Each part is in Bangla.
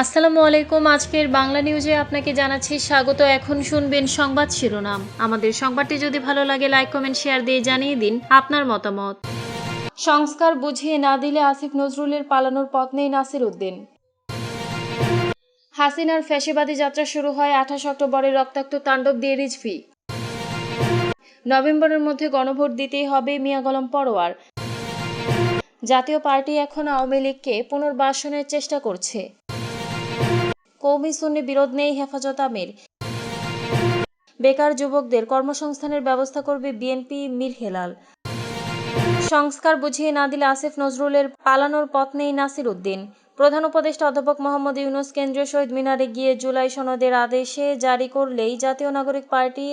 আসসালামু আলাইকুম। আজকের বাংলা নিউজে আপনাকে জানাচ্ছি স্বাগত। এখন শুনবেন সংবাদ শিরোনাম। আমাদের সংবাদটি যদি ভালো লাগে, লাইক, কমেন্ট, শেয়ার দিয়ে জানিয়ে দিন আপনার মতামত। সংস্কার বুঝিয়ে না দিলে আসিফ নজরুলের পালানোর পথ নেই নাসির উদ্দিন হাসিনার ফ্যাসিবাদী যাত্রা শুরু হয় আঠাশ অক্টোবরের রক্তাক্ত তাণ্ডব দিয়ে রিজভি। নভেম্বরের মধ্যে গণভোট দিতেই হবে মিয়া গলম পরোয়ার। জাতীয় পার্টি এখন আওয়ামী লীগকে পুনর্বাসনের চেষ্টা করছে। কৌমি সুন্নি বিরোধ নেই, হেফাজত আমির। বেকার যুবকদের কর্মসংস্থানের ব্যবস্থা করবে বিএনপি মীর হেলাল। সংস্কার বুঝিয়ে না দিলে আসিফ নজরুলের পালানোর পথ নেই নাসির উদ্দিন। প্রধান উপদেষ্টা অধ্যাপক মোহাম্মদ ইউনুস কেন্দ্রীয় শহীদ মিনারে গিয়ে জুলাই সনদের আদেশে জারি করলেই জাতীয় নাগরিক পার্টি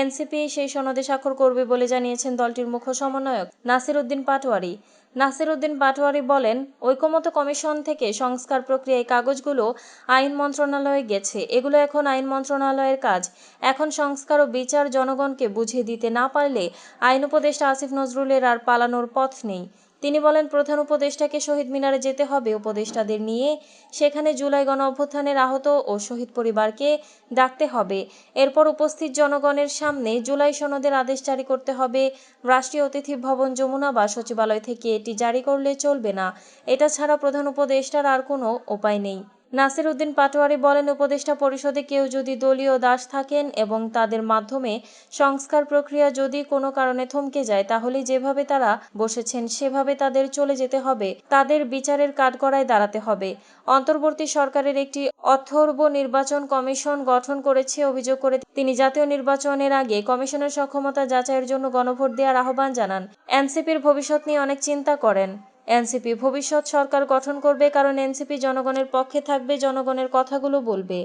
এনসিপি সেই সনদে স্বাক্ষর করবে বলে জানিয়েছেন দলটির মুখ্য সমন্বয়ক নাসির উদ্দিন পাটোয়ারি। নাসির উদ্দিন পাটোয়ারি বলেন, ঐকমত্য কমিশন থেকে সংস্কার প্রক্রিয়ায় কাগজগুলো আইন মন্ত্রণালয়ে গেছে। এগুলো এখন আইন মন্ত্রণালয়ের কাজ। এখন সংস্কার ও বিচার জনগণকে বুঝিয়ে দিতে না পারলে আইন উপদেষ্টা আসিফ নজরুলের আর পালানোর পথ নেই। তিনি বলেন, প্রধান উপদেষ্টাকে শহীদ মিনারে যেতে হবে। উপদেষ্টাদের নিয়ে সেখানে জুলাই গণ অভ্যুত্থানের আহত ও শহীদ পরিবারকে ডাকতে হবে। এরপর উপস্থিত জনগণের সামনে জুলাই সনদের আদেশ জারি করতে হবে। রাষ্ট্রীয় অতিথি ভবন যমুনা বা সচিবালয় থেকে এটি জারি করলে চলবে না। এটা ছাড়া প্রধান উপদেষ্টার আর কোনো উপায় নেই। নাসির উদ্দিন পাটোয়ারি বলেন, উপদেষ্টা পরিষদে কেউ যদি দলীয় দাস থাকেন এবং তাদের মাধ্যমে সংস্কার প্রক্রিয়া যদি কোনো কারণে থমকে যায়, তাহলে যেভাবে তারা বসেছেন, সেভাবে তাদের চলে যেতে হবে। তাদের বিচারের কাঠগড়ায় দাঁড়াতে হবে। অন্তর্বর্তী সরকারের একটি অথর্ব নির্বাচন কমিশন গঠন করেছে, অভিযোগ করে তিনি জাতীয় নির্বাচনের আগে কমিশনের সক্ষমতা যাচাইয়ের জন্য গণভোট দেওয়ার আহ্বান জানান। এনসিপির ভবিষ্যৎ নিয়ে অনেক চিন্তা করেন। এনসিপি, ভবিষ্যৎ সরকার গঠন করবে কারণ এনসিপি জনগণের পক্ষে থাকবে, জনগণের কথাগুলো বলবে।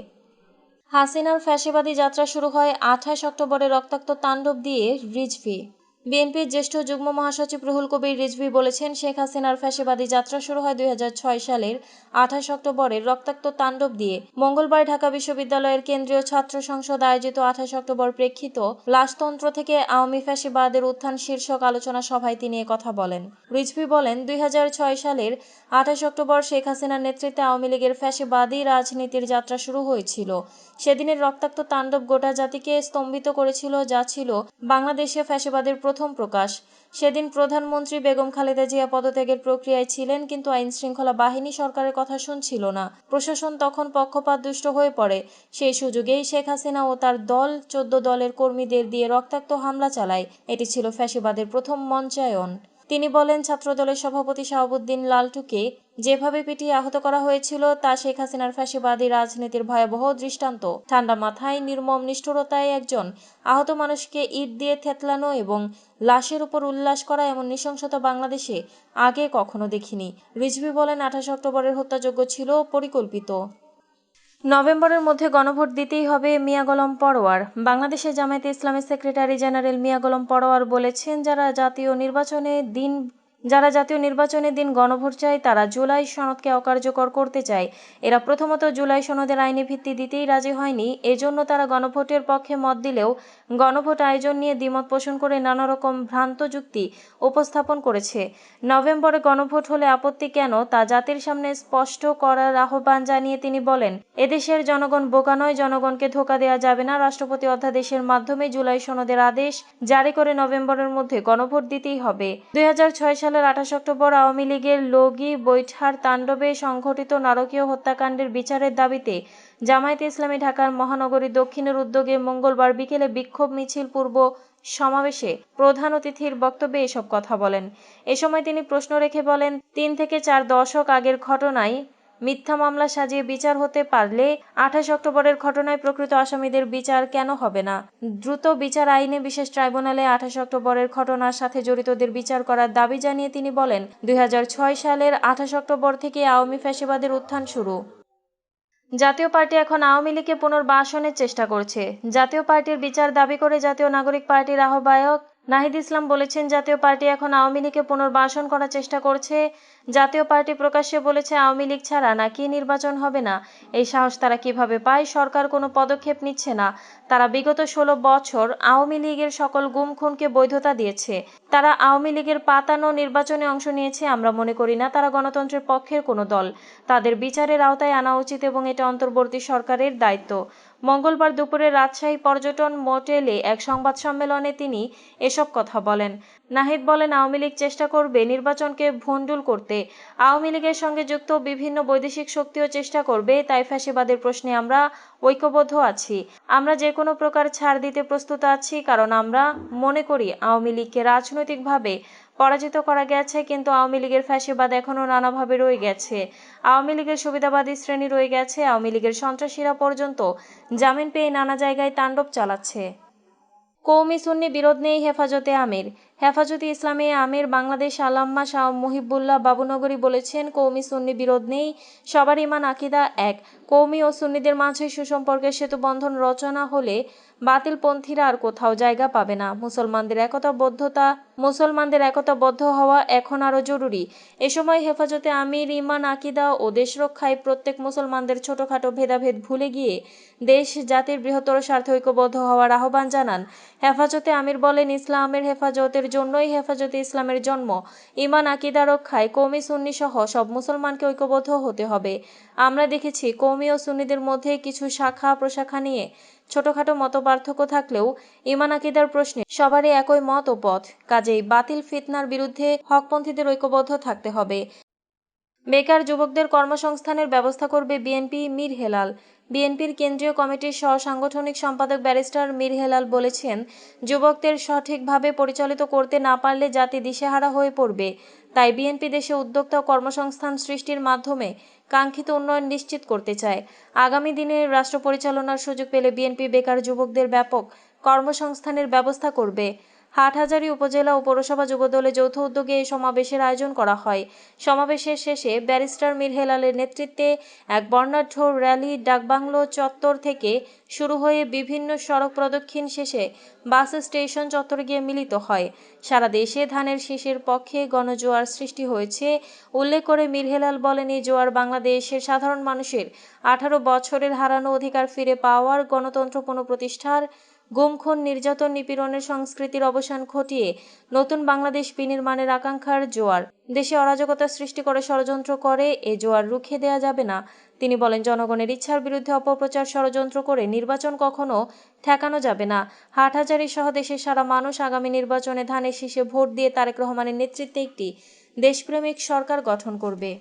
হাসিনার ফ্যাসিবাদী যাত্রা শুরু হয় আঠাশ অক্টোবরে রক্তাক্ত তাণ্ডব দিয়ে রিজভি। বিএনপির জ্যেষ্ঠ যুগ্ম মহাসচিব রুহুল কবির রিজভি বলেছেন, শেখ হাসিনার ফ্যাসিবাদী যাত্রা শুরু হয় দুই সালের আঠাশ অক্টোবরের রক্তাক্ত তাণ্ডব দিয়ে। মঙ্গলবার ঢাকা বিশ্ববিদ্যালয়ের কেন্দ্রীয় ছাত্র সংসদ আয়োজিত আঠাশ অক্টোবর প্রেক্ষিত লাশতন্ত্র থেকে আওয়ামী ফ্যাসিবাদের উত্থান শীর্ষক আলোচনা সভায় তিনি কথা বলেন। রিজভি বলেন, দুই হাজার ছয় সালের আঠাশ অক্টোবর শেখ হাসিনার নেতৃত্বে আওয়ামী লীগের ফ্যাসিবাদী রাজনীতির যাত্রা শুরু হয়েছিল। সেদিনের রক্তাক্ত তাণ্ডব গোটা জাতিকে স্তম্ভিত করেছিল, যা ছিল বাংলাদেশে ফ্যাসিবাদের প্রথম প্রকাশ। সেদিন প্রধানমন্ত্রী বেগম খালেদা জিয়া পদত্যাগের প্রক্রিয়ায় ছিলেন কিন্তু আইন শৃঙ্খলা বাহিনী সরকারের কথা শুনছিল না। প্রশাসন তখন পক্ষপাত দুষ্ট হয়ে পড়ে। সেই সুযোগেই শেখ হাসিনা ও তার দল চোদ্দ দলের কর্মীদের দিয়ে রক্তাক্ত হামলা চালায়। এটি ছিল ফ্যাসিবাদের প্রথম মঞ্চায়ন। তিনি বলেন, ছাত্রদলের সভাপতি শাহাবুদ্দিন লালটুকে যেভাবে পিটিয়ে আহত করা হয়েছিল, তা শেখ হাসিনার ফ্যাসিবাদী রাজনীতির ভয়াবহ দৃষ্টান্ত। ঠান্ডা মাথায়, নির্মম নিষ্ঠুরতায় একজন আহত মানুষকে ইট দিয়ে থেতলানো এবং লাশের উপর উল্লাস করা এমন নৃশংসতা বাংলাদেশে আগে কখনো দেখিনি। রিজভি বলেন, আঠাশ অক্টোবরের হত্যাযোগ্য ছিল পরিকল্পিত। নভেম্বরের মধ্যে গণভোট দিতেই হবে মিয়া গোলাম পরোয়ার। বাংলাদেশের জামায়াতে ইসলামের সেক্রেটারি জেনারেল মিয়া গোলাম পরোয়ার বলেছেন, যারা জাতীয় নির্বাচনে দিন যারা জাতীয় নির্বাচনের দিন গণভোট চায়, তারা জুলাই সনদকে অকার্যকর করতে চায়। এরা প্রথমত জুলাই সনদের আইনি ভিত্তি দিতেই রাজি হয়নি। এজন্য তারা গণভোটের পক্ষে মত দিলেও গণভোট আয়োজন নিয়ে দ্বিমত পোষণ করে নানা রকম ভ্রান্ত যুক্তি উপস্থাপন করেছে। নভেম্বরে গণভোট হলে আপত্তি কেন তা জাতির সামনে স্পষ্ট করার আহ্বান জানিয়ে তিনি বলেন, এদেশের জনগণ বোকা নয়, জনগণকে ধোকা দেওয়া যাবে না। রাষ্ট্রপতি অধ্যাদেশের মাধ্যমে জুলাই সনদের আদেশ জারি করে নভেম্বরের মধ্যে গণভোট দিতেই হবে। দুই ছয় সালের আঠাশ অক্টোবর আওয়ামী লীগের লগি বৈঠার তাণ্ডবে সংঘটিত নারকীয় হত্যাকাণ্ডের বিচারের দাবিতে জামায়াতে ইসলামী ঢাকার মহানগরী দক্ষিণের উদ্যোগে মঙ্গলবার বিকেলে বিক্ষোভ মিছিল পূর্ব সমাবেশে প্রধান অতিথির বক্তব্যে এসব কথা বলেন। এ সময় তিনি প্রশ্ন রেখে বলেন, তিন থেকে চার দশক আগের ঘটনায় মিথ্যা মামলা সাজিয়ে বিচার হতে পারলে আঠাশ অক্টোবরের ঘটনায় প্রকৃত আসামিদের বিচার কেন হবে না? দ্রুত বিচার আইনে বিশেষ ট্রাইব্যুনালে আঠাশ অক্টোবরের ঘটনার সাথে জড়িতদের বিচার করার দাবি জানিয়ে তিনি বলেন, দুই হাজার ছয় সালের আঠাশ অক্টোবর থেকে আওয়ামী ফ্যাসিবাদের উত্থান শুরু। জাতীয় পার্টি এখন আওয়ামী লীগকে পুনর্বাসনের চেষ্টা করছে। জাতীয় পার্টির বিচার দাবি করে জাতীয় নাগরিক পার্টির আহ্বায়ক নাহিদ ইসলাম বলেছেন, জাতীয় পার্টি এখন আওয়ামী লীগকে পুনর্বাসন করার চেষ্টা করছে। জাতীয় পার্টি প্রকাশ্যে বলেছে, আওয়ামী লীগ ছাড়া নাকি নির্বাচন হবে না। এই সাহস তারা কীভাবে পায়, সরকার কোনো পদক্ষেপ নিচ্ছে না। তারা বিগত ষোলো বছর আওয়ামী লীগের সকল গুম, খুনকে বৈধতা দিয়েছে। তারা আওয়ামী লীগের পাতানো নির্বাচনে অংশ নিয়েছে, আমরা মনে করি না তারা গণতন্ত্রের পক্ষের কোনো দল। তাদের বিচারের আওতায় আনা উচিত এবং এটা অন্তর্বর্তী সরকারের দায়িত্ব। মঙ্গলবার দুপুরে রাজশাহী পর্যটন মোটেলে এক সংবাদ সম্মেলনে তিনি এসব কথা বলেন। নাহিদ বলেন, আওয়ামী লীগ চেষ্টা করবে নির্বাচনকে ভণ্ডুল করতে। আওয়ামী লীগের সঙ্গে যুক্ত বিভিন্ন বৈদেশিক শক্তিও চেষ্টা করবে, তাই ফ্যাসিবাদের প্রশ্নে আমরা ঐক্যবদ্ধ আছি। আমরা যে কোনো প্রকার ছাড় দিতে প্রস্তুত আছি, কারণ আমরা মনে করি আওয়ামী লীগকে রাজনৈতিকভাবে পরাজিত করা গেছে, কিন্তু আওয়ামী লীগের ফ্যাসিবাদ এখনও নানাভাবে রয়ে গেছে। আওয়ামী লীগের সুবিধাবাদী শ্রেণি রয়ে গেছে, আওয়ামী লীগের সন্ত্রাসীরা পর্যন্ত জামিন পেয়ে নানা জায়গায় তাণ্ডব চালাচ্ছে। কৌমি সুন্নি বিরোধ নেই হেফাজতে আমির। হেফাজতে ইসলামে আমের বাংলাদেশ আলাম্মা শাহ মুহিবুল্লাহ বাবুনগরী বলেছেন কৌমি সুন্নি বিরোধ নেই, সবার ইমান আকিদা এক। কৌমি ও সুন্নিদের মাঝে সুসম্পর্কের সেতু বন্ধন রচনা হলে বাতিলপন্থীরা আর কোথাও জায়গা পাবে না। মুসলমানদের একতাবদ্ধতা, মুসলমানদের একতাবদ্ধ হওয়া এখন আরও জরুরি। এ সময় হেফাজতে আমির ইমান আকিদা ও দেশ রক্ষায় প্রত্যেক মুসলমানদের ছোটখাটো ভেদাভেদ ভুলে গিয়ে দেশ, জাতির বৃহত্তর স্বার্থ ঐক্যবদ্ধ হওয়ার আহ্বান জানান। হেফাজতে আমির বলেন, ইসলামের হেফাজতের জন্যই হেফাজতে ইসলামের জন্ম। ইমান আকিদা রক্ষায় কৌমি সুন্নি সহ সব মুসলমানকে ঐক্যবদ্ধ হতে হবে। আমরা দেখেছি কৌমি ও সুন্নিদের মধ্যে কিছু শাখা প্রশাখা নিয়ে ছোটখাটো মত পার্থক্য থাকলেও ইমান আকিদার প্রশ্নে সবারই একই মত ও পথ। কাজেই বাতিল ফিতনার বিরুদ্ধে হকপন্থীদের ঐক্যবদ্ধ থাকতে হবে। বেকার যুবকদের কর্মসংস্থানের ব্যবস্থা করবে বিএনপি মীর হেলাল। বিএনপির কেন্দ্রীয় কমিটির সহ সাংগঠনিক সম্পাদক ব্যারিস্টার মীর হেলাল বলেছেন, যুবকদের সঠিকভাবে পরিচালিত করতে না পারলে জাতি দিশেহারা হয়ে পড়বে। তাই বিএনপি দেশে উদ্যোক্তা কর্মসংস্থান সৃষ্টির মাধ্যমে কাঙ্ক্ষিত উন্নয়ন নিশ্চিত করতে চায়। আগামী দিনে রাষ্ট্র পরিচালনার সুযোগ পেলে বিএনপি বেকার যুবকদের ব্যাপক কর্মসংস্থানের ব্যবস্থা করবে। হাটহাজারী উপজেলা ও পৌরসভা যুবদলে যৌথ উদ্যোগে এই সমাবেশের আয়োজন করা হয়। সমাবেশের শেষে ব্যারিস্টার মীর হেলালের নেতৃত্বে এক বর্ণাঢ্য র্যালি ডাকবাংলো চত্বর থেকে শুরু হয়ে বিভিন্ন সড়ক প্রদক্ষিণ শেষে বাস স্টেশন চত্বরে গিয়ে মিলিত হয়। সারা দেশে ধানের শীষের পক্ষে গণজোয়ার সৃষ্টি হয়েছে। উল্লেখ করে মীর হেলাল বলেন, এই জোয়ার বাংলাদেশের সাধারণ মানুষের আঠারো বছরের হারানো অধিকার ফিরে পাওয়ার গণতন্ত্র পুনঃপ্রতিষ্ঠার গুমখুন নির্যাতন নিপীড়নের সংস্কৃতির অবসান ঘটিয়ে নতুন বাংলাদেশ বিনির্মাণের আকাঙ্ক্ষার জোয়ার। দেশে অরাজকতা সৃষ্টি করে ষড়যন্ত্র করে, এ জোয়ার রুখে দেয়া যাবে না। তিনি বলেন, জনগণের ইচ্ছার বিরুদ্ধে অপপ্রচার ষড়যন্ত্র করে নির্বাচন কখনো ঠেকানো যাবে না। হাটহাজারী সহ দেশের সারা মানুষ আগামী নির্বাচনে ধানের শীষে ভোট দিয়ে তারেক রহমানের নেতৃত্বে একটি দেশপ্রেমিক সরকার গঠন করবে।